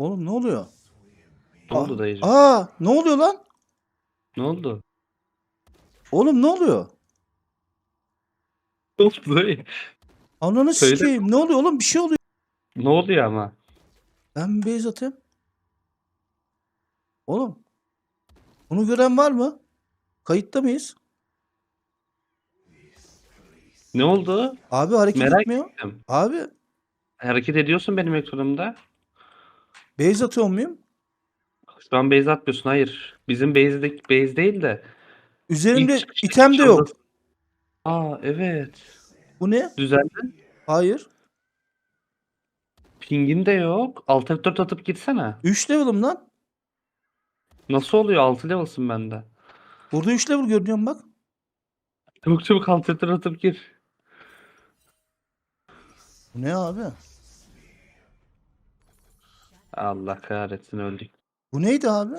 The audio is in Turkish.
Oğlum ne oluyor? Ne oldu dayıcım? Aa ne oluyor lan? Ne oldu? Oğlum ne oluyor? Ne oldu dayı? Ananı Söyle. sikeyim. Ne oluyor oğlum? Bir şey oluyor. Ne oluyor ama? Ben bir base atayım. Oğlum. Bunu gören var mı? Kayıtta mıyız? Ne oldu? Abi hareket Merak etmiyor. ettim. Abi Hareket ediyorsun benim ekranımda. Base atıyor muyum? Şu an base atmıyorsun. Hayır. Bizim base'deki base değil de. Üzerimde ilk item de yok. Aa evet. Bu ne? Düzeldi. Hayır. Pingin de yok. Alt F4 atıp gitsene. 3 level'ım lan. Nasıl oluyor? 6 level'sın bende. Burada 3 level görünüyorum bak. Çabuk çabuk alt F4 atıp gir. Bu ne abi? Allah kahretsin öldük. Bu neydi abi?